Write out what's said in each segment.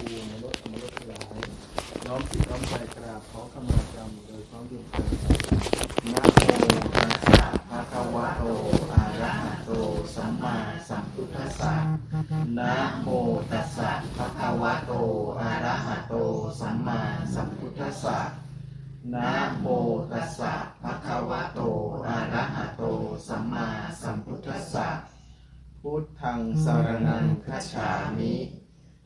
ภูในรถธรรมรถทั้งหลายน้อมจิตน้อมใจกราบขอขมากรรมโดยพร้อมด้วยกันนะโมตัสสะภะคะวะโตอะระหะโตสัมมาสัมพุทธัสสะนะโมตัสสะภะคะวะโตอะระหะโตสัมมาสัมพุทธัสสะนะโมตัสสะภะคะวะโตอะระหะโตสัมมาสัมพุทธัสสะพุทธังสารนังคัจฉามิ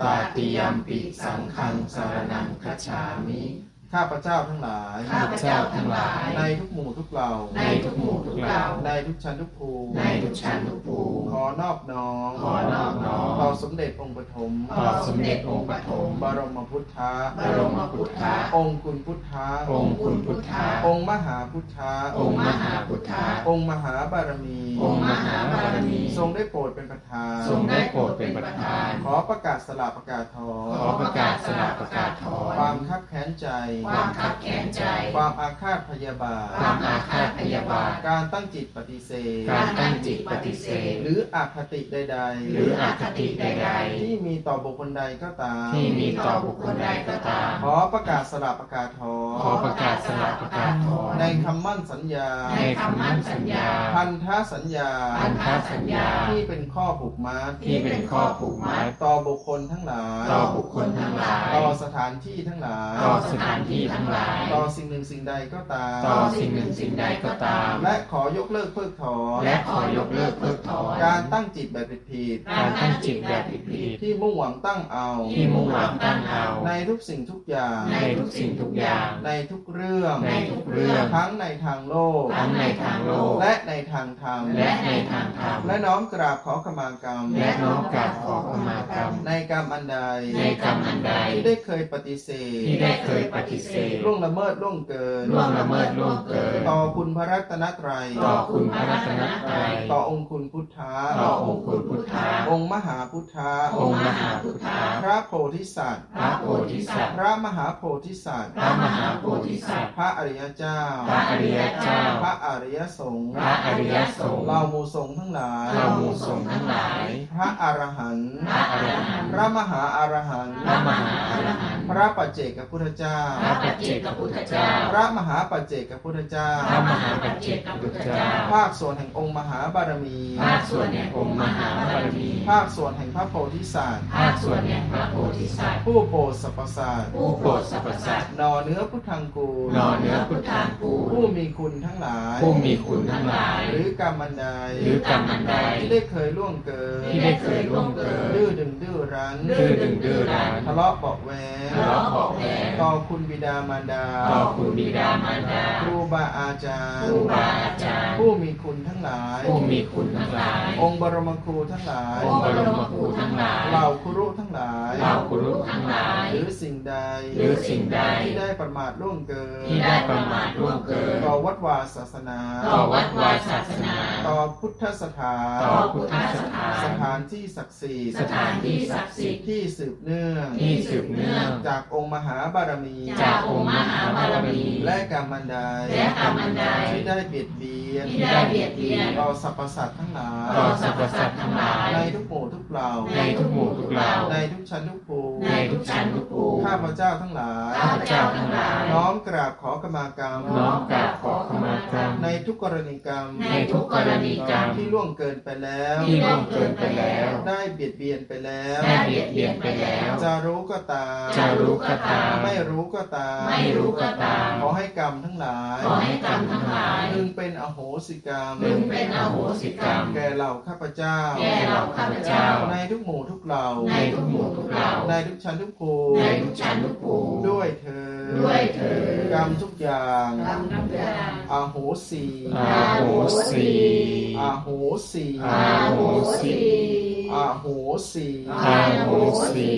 ตาติยัมปิสังฆังสารนังคัจฉามิ ข้าพเจ้าทั้งหลาย ข้าพเจ้าทั้งหลาย ในทุกหมู่ทุกเหล่า ในทุกหมู่ทุกเหล่า ในทุกชั้นทุกภูมิในทุกชั้นทุกภูมิขอนอบน้อมขอนอบน้อมต่อสมเด็จองค์ปฐมต่อสมเด็จองค์ปฐมบรมพุทธะบรมพุทธะองค์คุณพุทธะองค์คุณพุทธะองค์มหาพุทธะองค์มหาพุทธะองค์มหาบารมีองค์มหาบารมี ทรงได้โปรดเป็นประธาน ทรงได้โปรดเป็นประธาน ขอประกาศสลาประกาศทอขอประกาศสละประกาศถอนความคับแค้นใจ ความขับแค้นใจ ความอาฆาตพยาบาท ความอาฆาตพยาบาท การตั้งจิตปฏิเสธ การตั้งจิตปฏิเสธ หรืออคติใด ๆ หรืออคติใดที่มีต่อบุคคลใดก็ตามๆที่มีต่อบุคคลใดก็ตาม ขอประกาศสลาประกาศทอขอประกาศสละประกาศถอนในคำมั่นสัญญา ในคำมั่นสัญญา พันธสัญญา พันธสัญญาที่เป็นข้อผูกมัดที่เป็นข้อผูกมัดต่อบุคคลทั้งหลายต่อบุคคลทั้งหลาย ต่อสถานที่ทั้งหลายต่อสถานที่ทั้งหลาย ต่อสิ่งหนึ่งสิ่งใดก็ตาม ต่อสิ่งหนึ่งสิ่งใดก็ตาม และขอยกเลิกเพิกถอนและขอยกเลิกเพิกถอนการตั้งจิตแบบผิดการตั้งจิตแบบผิดๆที่มุ่งหวังตั้งเอาๆที่มุ่งหวังตั้งเอา ในทุกสิ่งทุกอย่าง ในทุกสิ่งทุกอย่าง ในทุกเรื่อง ในทุกเรื่อง ทั้งในทางโลก ทั้งในทางโลก และในทางธรรม และในทางธรรม และน้อมกราบขอขมากรรม และน้อมกราบขอขมากรรม ในกรรมอันใดในกรรมอันใดที่ได้เคยปฏิเสธที่ได้เคยปฏิเสธล่วงละเมิดล่วงเกินล่วงละเมิดล่วงเกิน ต่อคุณพระรัตนตรัยต่อคุณพระรัตนตรัยต่อองค์คุณพุทธะต่อองค์คุณพุทธะองค์มหาพุทธะองค์มหาพุทธะพระโพธิสัตว์ พระโพธิสัตว์ พระมหาโพธิสัตว์ พระมหาโพธิสัตว์ พระอริยเจ้า พระอริยเจ้า พระอริยสงฆ์ พระอริยสงฆ์ เราหมูสงฆ์ทั้งหลายเราหมู่สงฆ์ทั้งหลาย พระอรหันต์พระอรหันต์พระมหาอรหันต์พระมหาอรหันต์พระปัจเจกพุทธเจ้า พระปัจเจกพุทธเจ้า พระมหาปัจเจกพุทธเจ้า พระมหาปัจเจกพุทธเจ้า ภาคส่วนแห่งองค์มหาบารมี ภาคส่วนแห่งองค์มหาบารมี ภาคส่วนแห่งพระโพธิสัตว์ ภาคส่วนแห่งพระโพธิสัตว์ ผู้โปรดสรรพสัตว์ ผู้โปรดสรรพสัตว์นอเนื้อพุทธังกูลนอเนื้อพุทธากูลผู้มีคุณทั้งหลาย ผู้มีคุณทั้งหลาย หรือกรรมอันใดหรือกรรมอันใดที่ได้เคยล่วงเกินที่ได้เคยล่วงเกินดื้อดึงดื้อ รั้นดื้อดึงดื้อรั้นทะเลาะเบาะแวงทะเลาะเบาะแวงต่อคุณบิดามารดาต่อคุณบิดามารดาครูบาอาจารย์ครูบาอาจารย์ ผู้มีคุณทั้งหลายผู้มีคุณทั้งหลาย องค์บรมครูทั้งหลายองค์บรมครูทั้งหลายเหล่าครุทั้งหลายเหล่าครุทั้งหลาย หรือสิ่งใด หรือสิ่งใดที่ได้ประมาทล่วงเกินที่ได้ประมาทล่วงเกินต่อวัดวาศาสนาต่อวัดวาศาสนา ต่อพุทธสถานต่อพุทธสถานสถานที่ศักดิ์สิทธิ์สถานที่ศักดิ์สิทธิ์ที่สืบเนื่องที่สืบเนื่องจากองค์มหาบารมี จากองค์มหาบารมี และกรรมอันใดและกรรมอันใดที่ได้เบียดเบียนที่ได้เบียดเบียนต่อสรรพสัตว์ทั้งหลายต่อสรรพสัตว์ทั้งหลายในทุกหมู่ทุกเหล่าในทุกหมู่ทุกเหล่าในทุกชั้นทุกภูมิในทุกชั้นทุกภูมิข้าพเจ้าทั้งหลายข้าพเจ้าทั้งหลายน้อมกราบขอขมากรรมน้อมกราบขอขมากรรม ในทุกกรณีกรรม ในทุกกรณีกรรมที่ล่วงเกินไปแล้ว ที่ล่วงเกินไปแล้ว ได้เบียดเบียนไปแล้วได้เบียดเบียนไปแล้ว จะรู้ก็ตาม จะรู้ก็ตาม ไม่รู้ก็ตาม ไม่รู้ก็ตาม ขอให้กรรมทั้งหลาย ขอให้กรรมทั้งหลายพึงเป็นอโหสิกรรมพึงเป็นอโหสิกรรม แก่เหล่าข้าพเจ้า แก่เหล่าข้าพเจ้า ในทุกหมู่ทุกเหล่า ในทุกหมู่ทุกเหล่า ในทุกชั้นทุกภูในมิทุกชั้นทุกภูมิด้วยเธอญด้วยเถิดกรรมทุกอย่างกรรมทุกอย่างอโหสิอาโหสีอโหสิอาโหสี อโหสิอาโหสี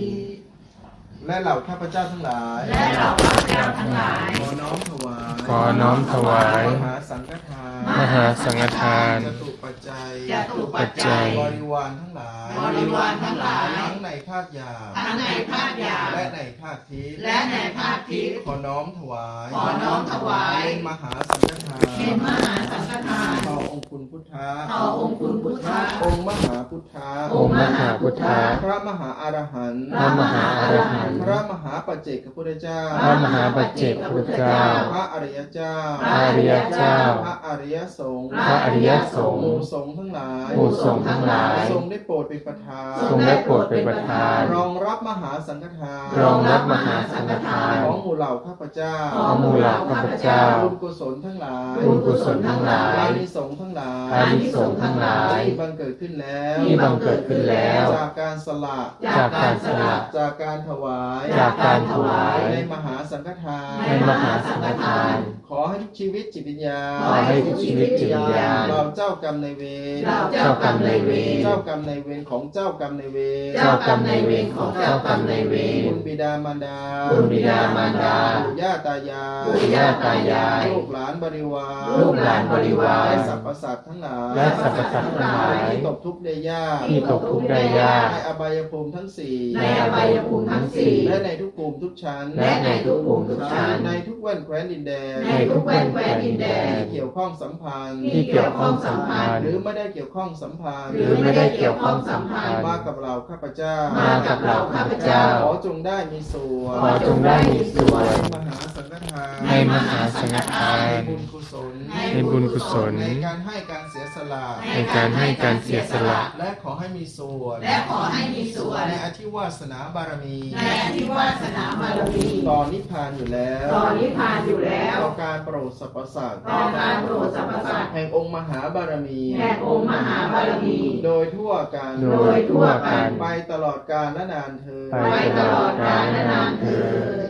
ลและเหล่าข้าพเจ้าทั้งหลาย และเหล่าข้าพเจ้าทั้งหลาย ขอน้อมถวาย ขอน้อมถวาย มหาสังฆทาน มหาสังฆทานจตุปัจจัยจตุปัจจัย บริวารทั้งหลาย บริวารทั้งหลาย ทั้งในภาคหยาบทั้งในภาคหยาบและในภาคทิพย์และในภาคทิพย์ขอน้อมถวายขอน้อมถวายเป็นมหาสังฆทานเป็นมหาสังฆทานต่อองค์คุณพุทธะต่อองค์คุณพุทธะองค์มหาพุทธะองค์มหาพุทธะพระมหาอรหันต์พระมหาอรหันต์พระมหาปัจเจกพุทธเจ้า พระมหาปัจเจกพุทธเจ้า พระอริยเจ้า พระอริยเจ้า พระอริยสงฆ์พระอริยสงหมู่ฆ์สงฆ์ทั้งหลายหมู่สงฆ์ทั้งหลายทรงได้โปรดเป็นประธานทรงได้โปรดเป็นประธาน รองรับมหาสังฆทานรองรับมหาสังฆทาน ของหมู่เหล่าข้าพเจ้าของหมู่เหล่าข้าพเจ้าบุญกุศลทั้งหลายบุญกุศลทั้งหลายอานิสงส์ทั้งหลายอานิสงส์ทั้งหลายที่บังเกิดขึ้นแล้วที่บังเกิดขึ้นแล้ว จากการสละจากการสละจากการถวายจากการถวายในมหาสังฆทานในมหาสังฆทานขอให้ทุกชีวิตจิตวิญญาณขอให้ทุกชีวิตจิตวิญญาณเราเจ้ากรรมในายเวรเราเจ้ากรรมนายเวรเจ้ากรรมในายเวรของเจ้ากรรมในายเวรเจ้ากรรมนายเวรของเจ้ากรรมนายเวรคุณบิดามารดาคุณบิดามารดาปู่ย่าตายายปู่ย่าตายายลูกหลานบริวารลูกหลานบริวารและสรรพสัตว์ทั้งหลายและสรรพสัตว์ทั้งหลายที่ตกทุกข์ได้ยากที่ตกทุกข์ได้ยากในอบายภูมิทั้งสี่ในอบายภูมิทั้งสี่และในทุกภูมิทุกชั้นและในทุกภูมิทุกชั้นในทุกแว่นแคว้นดินแดนในทุกแว่นแคว้นดินแดนที่เกี่ยวข้องสัมพันธ์ที่เกี่ยวข้องสัมพันธ์หรือไม่ได้เกี่ยวข้องสัมพันธ์หรือไม่ได้เกี่ยวข้องสัมพันธ์มากับเราข้าพเจ้า มากับเราข้าพเจ้า ขอจงได้มีส่วน ขอจงได้มีส่วนในมหาสังฆทานในมหาสังฆทานในบุญกุศลในบุญกุศลในการให้การเสียสละ ในการให้การเสียสละ และขอให้มีส่วนและขอให้มีส่วนในอธิวาสนาบารมี ในอธิวาสนาบารมีต่อนิพพานอยู่แล้วต่อนิพพานอยู่แล้วต่อการโปรดสรรพสัตว์ต่อการโปรดสรรพสัตว์แห่งองค์มหาบารมีแห่งองค์มหาบารมี โดยทั่วกันโดยทั่วกันไปตลอดกาลและนานเธอญไปตลอดกาลและนานเทอ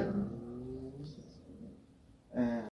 ญ